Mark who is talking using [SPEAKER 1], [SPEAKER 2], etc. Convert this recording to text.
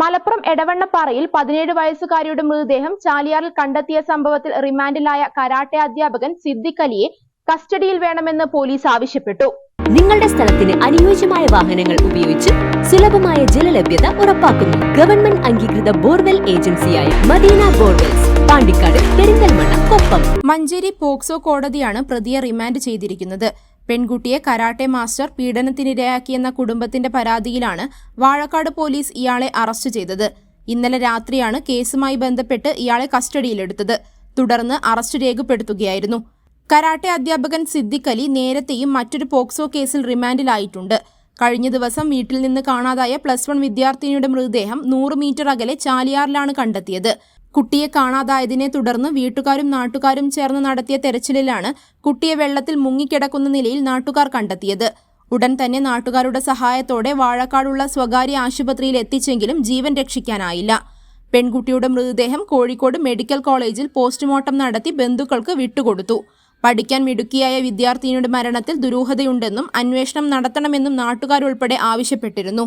[SPEAKER 1] മലപ്പുറം എടവണ്ണപ്പാറയിൽ പതിനേഴ് വയസ്സുകാരിയുടെ മൃതദേഹം ചാലിയാറിൽ കണ്ടെത്തിയ സംഭവത്തിൽ റിമാൻഡിലായ കരാട്ടെ അധ്യാപകൻ സിദ്ദിഖ് അലിയെ കസ്റ്റഡിയിൽ വേണമെന്ന് പോലീസ് ആവശ്യപ്പെട്ടു.
[SPEAKER 2] നിങ്ങളുടെ സ്ഥലത്തിന് അനുയോജ്യമായ വാഹനങ്ങൾ ഉപയോഗിച്ച് സുലഭമായ ജലലഭ്യത ഉറപ്പാക്കുന്നു. ഗവൺമെന്റ് അംഗീകൃത ബോർവെൽ ഏജൻസിയായ മദീന ബോർവെൽസ് പാണ്ടിക്കാട് പെരിന്തൽമണ്ണ കൊപ്പം.
[SPEAKER 1] മഞ്ചേരി പോക്സോ കോടതിയാണ് പ്രതിയെ റിമാൻഡ് ചെയ്തിരിക്കുന്നത്. പെൺകുട്ടിയെ കരാട്ടെ മാസ്റ്റർ പീഡനത്തിനിരയാക്കിയെന്ന കുടുംബത്തിന്റെ പരാതിയിലാണ് വാഴക്കാട് പോലീസ് ഇയാളെ അറസ്റ്റ് ചെയ്തത്. ഇന്നലെ രാത്രിയാണ് കേസുമായി ബന്ധപ്പെട്ട് ഇയാളെ കസ്റ്റഡിയിലെടുത്തത്. തുടർന്ന് അറസ്റ്റ് രേഖപ്പെടുത്തുകയായിരുന്നു. കരാട്ടെ അധ്യാപകൻ സിദ്ദിഖ് അലി നേരത്തെയും മറ്റൊരു പോക്സോ കേസിൽ റിമാൻഡിലായിട്ടുണ്ട്. കഴിഞ്ഞ ദിവസം വീട്ടിൽ നിന്ന് കാണാതായ പ്ലസ് വൺ വിദ്യാർത്ഥിനിയുടെ മൃതദേഹം നൂറ് മീറ്റർ അകലെ ചാലിയാറിലാണ് കണ്ടെത്തിയത്. കുട്ടിയെ കാണാതായതിനെ തുടർന്ന് വീട്ടുകാരും നാട്ടുകാരും ചേർന്ന് നടത്തിയ തെരച്ചിലിലാണ് കുട്ടിയെ വെള്ളത്തിൽ മുങ്ങിക്കിടക്കുന്ന നിലയിൽ നാട്ടുകാർ കണ്ടെത്തിയത്. ഉടൻ തന്നെ നാട്ടുകാരുടെ സഹായത്തോടെ വാഴക്കാടുള്ള സ്വകാര്യ ആശുപത്രിയിൽ എത്തിച്ചെങ്കിലും ജീവൻ രക്ഷിക്കാനായില്ല. പെൺകുട്ടിയുടെ മൃതദേഹം കോഴിക്കോട് മെഡിക്കൽ കോളേജിൽ പോസ്റ്റ്മോർട്ടം നടത്തി ബന്ധുക്കൾക്ക് വിട്ടുകൊടുത്തു. പഠിക്കാൻ മിടുക്കിയായ വിദ്യാർത്ഥിനിയുടെ മരണത്തിൽ ദുരൂഹതയുണ്ടെന്നും അന്വേഷണം നടത്തണമെന്നും നാട്ടുകാരുൾപ്പെടെ ആവശ്യപ്പെട്ടിരുന്നു.